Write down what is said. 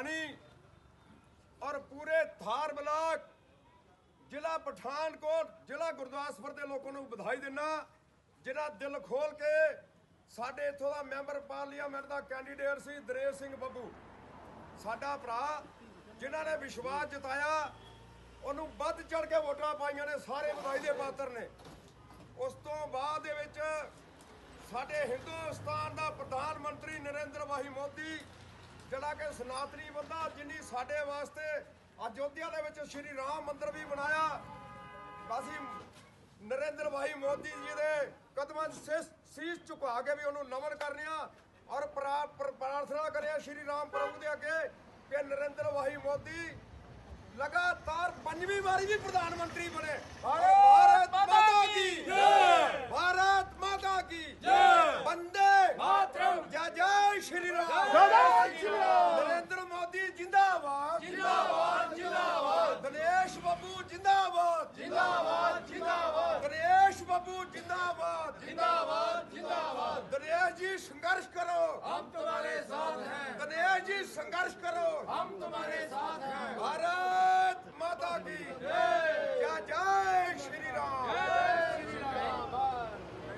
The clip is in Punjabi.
ਭਵਾਨੀ ਔਰ ਪੂਰੇ ਥਾਰ ਬਲਾਕ, ਜ਼ਿਲ੍ਹਾ ਪਠਾਨਕੋਟ, ਜ਼ਿਲ੍ਹਾ ਗੁਰਦਾਸਪੁਰ ਦੇ ਲੋਕਾਂ ਨੂੰ ਵਧਾਈ ਦਿੰਦਾ ਜਿਨ੍ਹਾਂ ਦਿਲ ਖੋਲ ਕੇ ਸਾਡੇ ਇੱਥੋਂ ਦਾ ਮੈਂਬਰ ਪਾਰਲੀਮੈਂਟ ਦਾ ਕੈਂਡੀਡੇਟ ਸੀ ਦਰੇਸ਼ ਸਿੰਘ ਬੱਬੂ। ਸਾਡਾ ਭਰਾ, ਜਿਨ੍ਹਾਂ ਨੇ ਵਿਸ਼ਵਾਸ ਜਤਾਇਆ, ਉਹਨੂੰ ਵੱਧ ਚੜ ਕੇ ਵੋਟਾਂ ਪਾਈਆਂ ਨੇ, ਸਾਰੇ ਵਧਾਈ ਦੇ ਪਾਤਰ ਨੇ। ਉਸ ਤੋਂ ਬਾਅਦ ਦੇ ਵਿੱਚ ਸਾਡੇ ਹਿੰਦੁਸਤਾਨ ਦਾ ਪ੍ਰਧਾਨ ਮੰਤਰੀ ਨਰਿੰਦਰ ਭਾਈ ਮੋਦੀ ਜਿਹੜਾ ਕਿ ਸਨਾਤਨੀ ਬੰਦਾ ਜਿਨੀ ਸਾਡੇ ਵਾਸਤੇ ਅਯੋਧਿਆ ਦੇ ਵਿੱਚ ਸ਼੍ਰੀ ਰਾਮ ਮੰਦਿਰ ਵੀ ਬਣਾਇਆ ਅਸੀਂ ਨਰਿੰਦਰ ਭਾਈ ਮੋਦੀ ਜੀ ਦੇ ਕਦਮਾਂ 'ਚ ਸੀਸ- ਝੁਕਾ ਕੇ ਵੀ ਉਹਨੂੰ ਨਮਨ ਕਰਨੇ ਆ ਔਰ ਪ੍ਰਾ- ਪ੍ਰ- ਪ੍ਰਾਰਥਨਾ ਕਰਿਆ ਸ਼੍ਰੀ ਰਾਮ ਪ੍ਰਭੂ ਦੇ ਅੱਗੇ ਕਿ ਨਰਿੰਦਰ ਭਾਈ ਮੋਦੀ ਲਗਾਤਾਰ ਪੰਜਵੀਂ ਵਾਰੀ ਵੀ ਪ੍ਰਧਾਨ ਮੰਤਰੀ ਬਣੇ। ਭਾਰਤ ਮਾਤਾ ਕੀ ਜੈ। ਭਾਰਤ ਮਾਤਾ ਕੀ ਜੈ। ਵੰਦੇ ਮਾਤਰਮ ਜੈ ਜੈ ਸ਼੍ਰੀ ਰਾਮ ਜੈ ਸ਼੍ਰੀ ਰਾਮ ਨਰਿੰਦਰ ਮੋਦੀ ਜਿੰਦਾਬਾਦ ਜਿੰਦਾਬਾਦ ਜਿੰਦਾਬਾਦ ਦਿਨੇਸ਼ ਬੱਬੂ ਜਿੰਦਾਬਾਦ ਜਿੰਦਾਬਾਦ ਜਿੰਦਾਬਾਦ ਦਿਨੇਸ਼ जिंदाबाद जिंदाबाद जिंदाबाद दनिया जी संघर्ष करो हम तुम्हारे साथ हैं दनिया जी संघर्ष करो हम तुम्हारे साथ